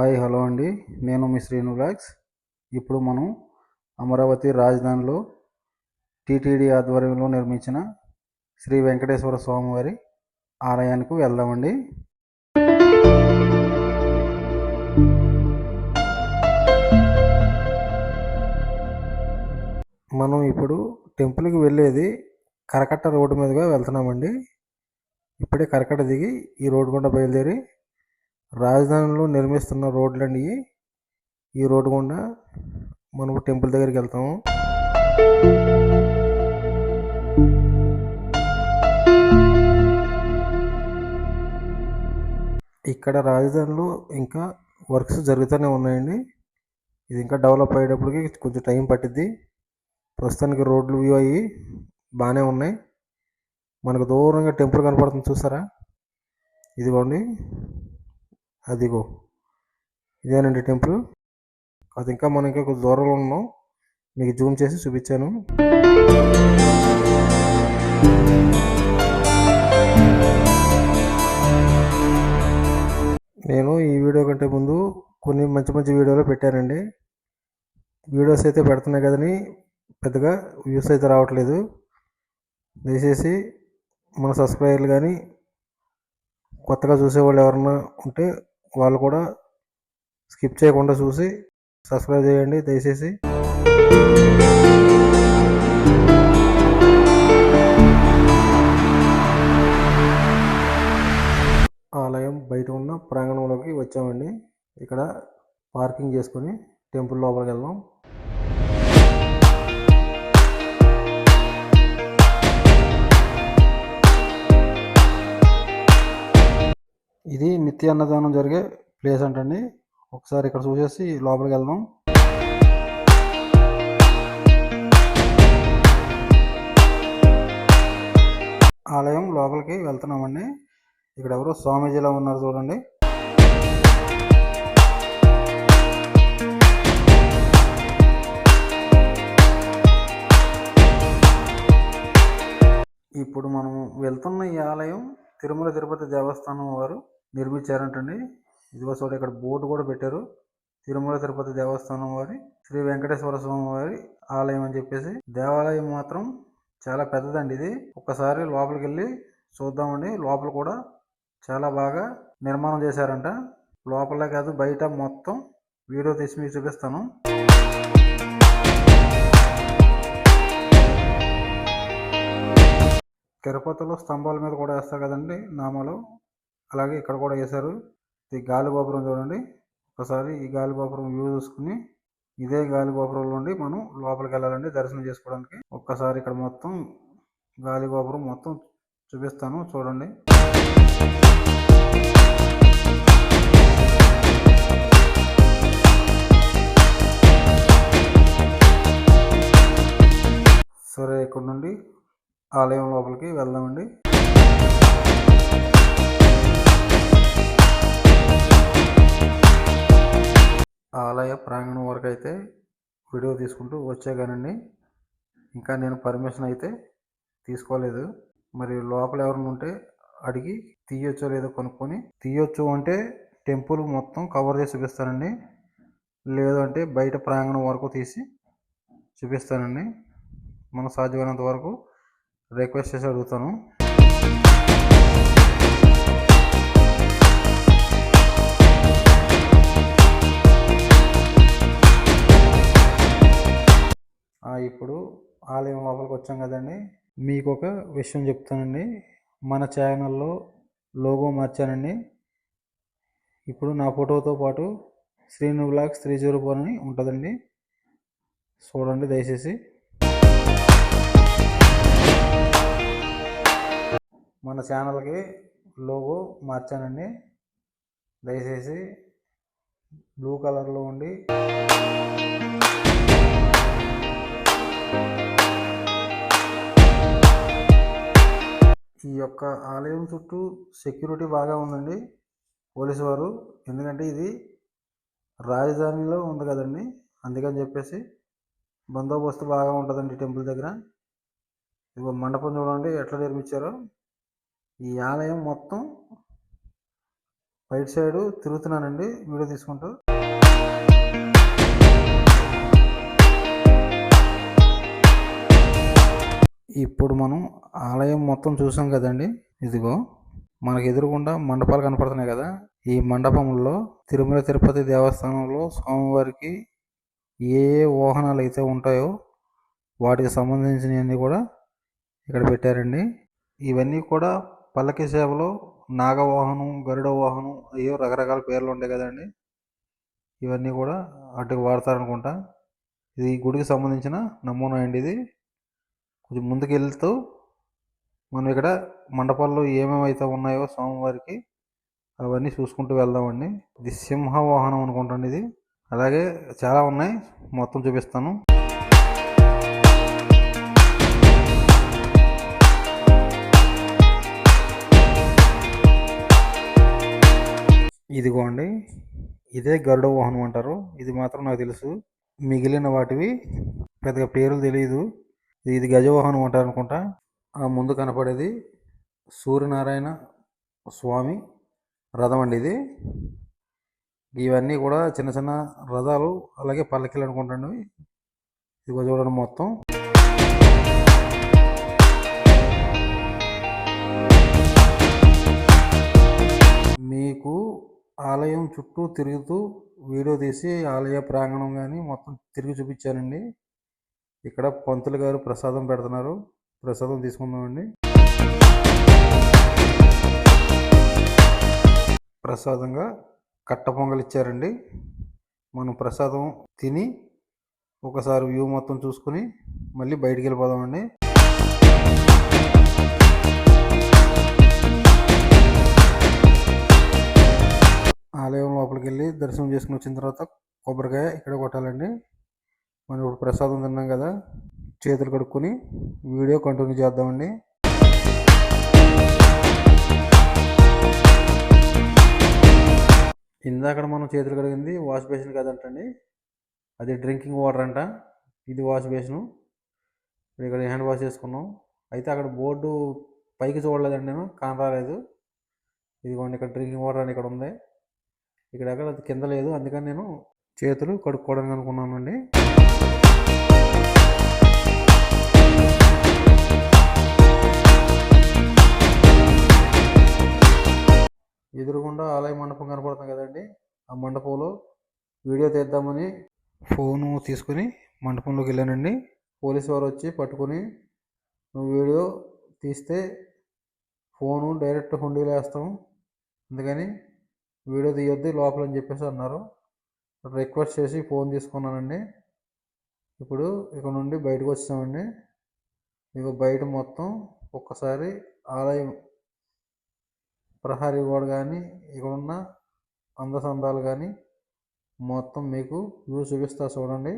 Hi hello అండి. నేను మీ Srinu blogs ఇప్పుడు మనం అమరావతి రాజధానిలో టీటీడీ ఆధ్వర్యంలో నిర్మించిన శ్రీ వెంకటేశ్వర స్వామివారి ఆలయానికి వెళ్దామండి. మనం ఇప్పుడు టెంపుల్కి వెళ్ళేది కరకట్ట రోడ్డు మీదుగా వెళ్తున్నామండి. ఇప్పుడే కరకట్ట దిగి ఈ రోడ్డు గుండా బయలుదేరి రాజధానిలో నిర్మిస్తున్న రోడ్లండి అండి ఈ రోడ్డు గుండా మనం టెంపుల్ దగ్గరికి వెళ్తాము. ఇక్కడ రాజధానిలో ఇంకా వర్క్స్ జరుగుతూనే ఉన్నాయండి. ఇది ఇంకా డెవలప్ అయ్యేటప్పటికి కొంచెం టైం పట్టిద్ది. ప్రస్తుతానికి రోడ్లు వ్యూ అయ్యి బాగానే ఉన్నాయి. మనకు దూరంగా టెంపుల్ కనపడుతుంది చూసారా ఇదిగోండి. అదిగో ఇదేనండి టెంపుల్. అది ఇంకా మనం ఇంకా కొంచెం దూరంలో ఉన్నాం. మీకు జూమ్ చేసి చూపించాను. నేను ఈ వీడియో కంటే ముందు కొన్ని మంచి మంచి వీడియోలు పెట్టానండి. వీడియోస్ అయితే పెడుతున్నాయి కదని పెద్దగా వ్యూస్ అయితే రావట్లేదు. దయచేసి మన సబ్స్క్రైబర్లు కానీ కొత్తగా చూసేవాళ్ళు ఎవరన్నా ఉంటే వాళ్ళు కూడా స్కిప్ చేయకుండా చూసి సబ్స్క్రైబ్ చేయండి దయచేసి. ఆలయం బయట ఉన్న ప్రాంగణంలోకి వచ్చామండి. ఇక్కడ పార్కింగ్ చేసుకొని టెంపుల్ లోపలికి వెళ్దాం. ఇది నిత్య అన్నదానం జరిగే ప్లేస్ అంటండి. ఒకసారి ఇక్కడ చూసేసి లోపలికి వెళ్దాం. ఆలయం లోపలికి వెళ్తున్నామండి. ఇక్కడ ఎవరో స్వామీజీలా ఉన్నారు చూడండి. ఇప్పుడు మనం వెళ్తున్న ఈ ఆలయం తిరుమల తిరుపతి దేవస్థానం వారు నిర్మించారంటండి. ఇదిగో చూడ ఇక్కడ బోర్డు కూడా పెట్టారు. తిరుమల తిరుపతి దేవస్థానం వారి శ్రీ వెంకటేశ్వర స్వామి వారి ఆలయం అని చెప్పేసి. దేవాలయం మాత్రం చాలా పెద్దదండి ఇది. ఒక్కసారి లోపలికి వెళ్ళి చూద్దామండి. లోపల కూడా చాలా బాగా నిర్మాణం చేశారంట. లోపలే కాదు బయట మొత్తం వీడియో తీసి మీకు చూపిస్తాను. తిరుపతిలో స్తంభాల మీద కూడా వేస్తారు కదండి నామాలు. అలాగే ఇక్కడ కూడా వేశారు. ఇది గాలిగోపురం చూడండి. ఒకసారి ఈ గాలిగోపురం వ్యూ చూసుకుని ఇదే గాలిగోపురం నుండి మనం లోపలికి వెళ్ళాలండి దర్శనం చేసుకోవడానికి. ఒక్కసారి ఇక్కడ మొత్తం గాలిగోపురం మొత్తం చూపిస్తాను. చూడండి. ఆలయం లోపలికి వెళ్దామండి. ఆలయ ప్రాంగణం వరకు అయితే వీడియో తీసుకుంటూ వచ్చే కానండి. ఇంకా నేను పర్మిషన్ అయితే తీసుకోలేదు. మరి లోపల ఎవరైనా ఉంటే అడిగి తీయొచ్చో లేదో కొనుక్కొని తీయొచ్చు అంటే టెంపుల్ మొత్తం కవర్ చేసి చూపిస్తానండి. లేదు అంటే బయట ప్రాంగణం వరకు తీసి చూపిస్తానండి. మన సాధ్యమైనంత వరకు రిక్వెస్ట్ చేసి అడుగుతాను. ఇప్పుడు ఆలయం లోపలికి వచ్చాం కదండి. మీకు ఒక విషయం చెప్తానండి. మన ఛానల్లో లోగో మార్చానండి. ఇప్పుడు నా ఫోటోతో పాటు Srinu blogs three zero four అని ఉంటుందండి. చూడండి దయచేసి. మన ఛానల్కి లోగో మార్చానండి. దయచేసి బ్లూ కలర్లో ఉండి ఈ యొక్క ఆలయం చుట్టూ సెక్యూరిటీ బాగా ఉందండి పోలీసు వారు ఎందుకంటే ఇది రాజధానిలో ఉంది కదండి. అందుకని చెప్పేసి బందోబస్తు బాగా ఉంటుందండి టెంపుల్ దగ్గర. ఇదిగో మండపం చూడండి ఎట్లా నిర్మించారో. ఈ ఆలయం మొత్తం వైట్ సైడ్ తిరుగుతున్నానండి. వీడియో తీసుకుంటూ. ఇప్పుడు మనం ఆలయం మొత్తం చూసాం కదండి. ఇదిగో మనకు ఎదురుగుండా మండపాలు కనపడుతున్నాయి కదా. ఈ మండపంలో తిరుమల తిరుపతి దేవస్థానంలో స్వామివారికి ఏ ఏ వాహనాలు అయితే ఉంటాయో వాటికి సంబంధించినవన్నీ కూడా ఇక్కడ పెట్టారండి. ఇవన్నీ కూడా పల్లకి సేవలో నాగవాహనం గరుడ వాహనం అయ్యో రకరకాల పేర్లు ఉంటాయి కదండి. ఇవన్నీ కూడా వాటికి వాడతారనుకుంటా. ఇది ఈ గుడికి సంబంధించిన నమూనా అండి ఇది. కొంచెం ముందుకు వెళ్తూ మనం ఇక్కడ మండపాల్లో ఏమేమి అయితే ఉన్నాయో స్వామివారికి అవన్నీ చూసుకుంటూ వెళ్దామండి. ఇది సింహ వాహనం అనుకుంటాండి ఇది. అలాగే చాలా ఉన్నాయి. మొత్తం చూపిస్తాను. ఇదిగోండి ఇదే గరుడ వాహనం అంటారు. ఇది మాత్రం నాకు తెలుసు. మిగిలిన వాటివి పెద్దగా పేర్లు తెలియదు ఇది గజవాహనం అంటారు అనుకుంటా. ఆ ముందు కనపడేది సూర్యనారాయణ స్వామి రథం అండి ఇది. ఇవన్నీ కూడా చిన్న చిన్న రథాలు అలాగే పల్లకిలు అనుకుంటాను. ఇది చూడండి మొత్తం. ఆలయం చుట్టూ తిరుగుతూ వీడియో తీసి ఆలయ ప్రాంగణం కానీ మొత్తం తిరిగి చూపించానండి ఇక్కడ పంతులు గారు ప్రసాదం పెడుతున్నారు. ప్రసాదం తీసుకుందామండి. ప్రసాదంగా కట్ట పొంగల్ ఇచ్చారండి. మనం ప్రసాదం తిని ఒకసారి వ్యూ మొత్తం చూసుకుని మళ్ళీ బయటికి వెళ్ళిపోదామండి. ఆలయం లోపలికి వెళ్ళి దర్శనం చేసుకుని వచ్చిన తర్వాత కొబ్బరికాయ ఇక్కడ కొట్టాలండి. మనం ఇప్పుడు ప్రసాదం తిన్నాం కదా చేతులు కడుక్కొని వీడియో కంటిన్యూ చేద్దామండి. ఇందాక మనం చేతులు కడిగింది వాష్ బేసిన్ కదంటండి అది డ్రింకింగ్ వాటర్ అంట ఇది వాష్ బేసిన్. ఇక్కడ హ్యాండ్ వాష్ చేసుకున్నాం. అయితే అక్కడ బోర్డు పైకి చూడలేదండి నేను కానరాలేదు ఇదిగోండి ఇక్కడ డ్రింకింగ్ వాటర్ అని ఇక్కడ ఉంది. ఇక్కడ అక్కడ అది కింద లేదు. అందుకని నేను చేతులు కడుక్కోవడానికి అనుకున్నానండి. ఎదురుగుండా ఆలయ మండపం కనపడుతుంది కదండి. ఆ మండపంలో వీడియో తీద్దామని ఫోను తీసుకుని మండపంలోకి వెళ్ళానండి. పోలీసు వారు వచ్చి పట్టుకుని నువ్వు వీడియో తీస్తే ఫోను డైరెక్ట్ హుండీలో వేస్తాం. అందుకని వీడియో తీయొద్దు లోపల అని చెప్పేసి అన్నారు. రిక్వెస్ట్ చేసి ఫోన్ తీసుకున్నానండి. ఇప్పుడు ఇక్కడ నుండి బయటకు వచ్చామండి. ఇక బయట మొత్తం ఒక్కసారి ఆలయం ప్రహరీ గోడ కానీ ఇక్కడ ఉన్న అందసందాలు కానీ మొత్తం మీకు వ్యూ చూపిస్తా చూడండి.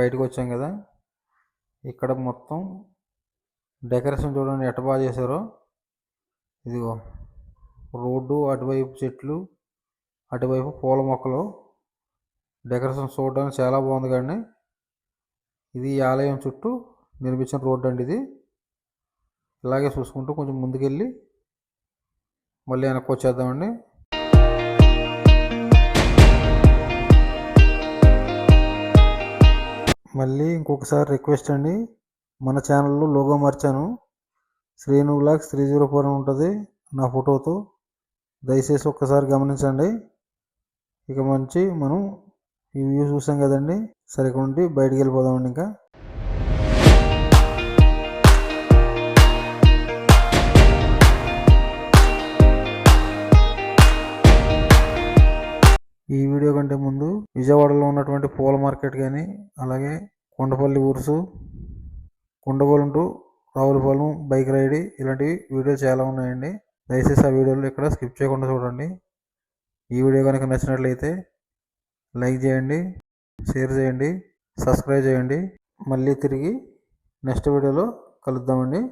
బయటకు వచ్చాం కదా. ఇక్కడ మొత్తం డెకరేషన్ చూడండి ఎట్ట బాగా చేశారో. ఇదిగో రోడ్డు అటువైపు చెట్లు అటువైపు పూల మొక్కలు. డెకరేషన్ చూడడానికి చాలా బాగుంది కానీ ఇది ఈ ఆలయం చుట్టూ నిర్మించిన రోడ్డు అండి ఇది. ఇలాగే చూసుకుంటూ కొంచెం ముందుకెళ్ళి మళ్ళీ వెనక్కి వచ్చేద్దామండి. మళ్ళీ ఇంకొకసారి రిక్వెస్ట్ అండి. మన ఛానల్లో లోగో మార్చాను. Srinu blogs three zero four అని ఉంటుంది నా ఫోటోతో. దయచేసి ఒక్కసారి గమనించండి. ఇక మంచి మనం ఈ వ్యూ చూసాం కదండి. సరే ఇక్కడ బయటికి వెళ్ళిపోదామండి ఇంకా. విజయవాడలో ఉన్నటువంటి పూల మార్కెట్ కానీ అలాగే కొండపల్లి ఊరుసు కొండగోలు రావులపాలెం బైక్ రైడ్ ఇలాంటివి వీడియోలు చాలా ఉన్నాయండి. దయచేసి ఆ వీడియోలు ఇక్కడ స్కిప్ చేయకుండా చూడండి. ఈ వీడియో కనుక నచ్చినట్లయితే లైక్ చేయండి షేర్ చేయండి సబ్స్క్రైబ్ చేయండి. మళ్ళీ తిరిగి నెక్స్ట్ వీడియోలో కలుద్దామండి.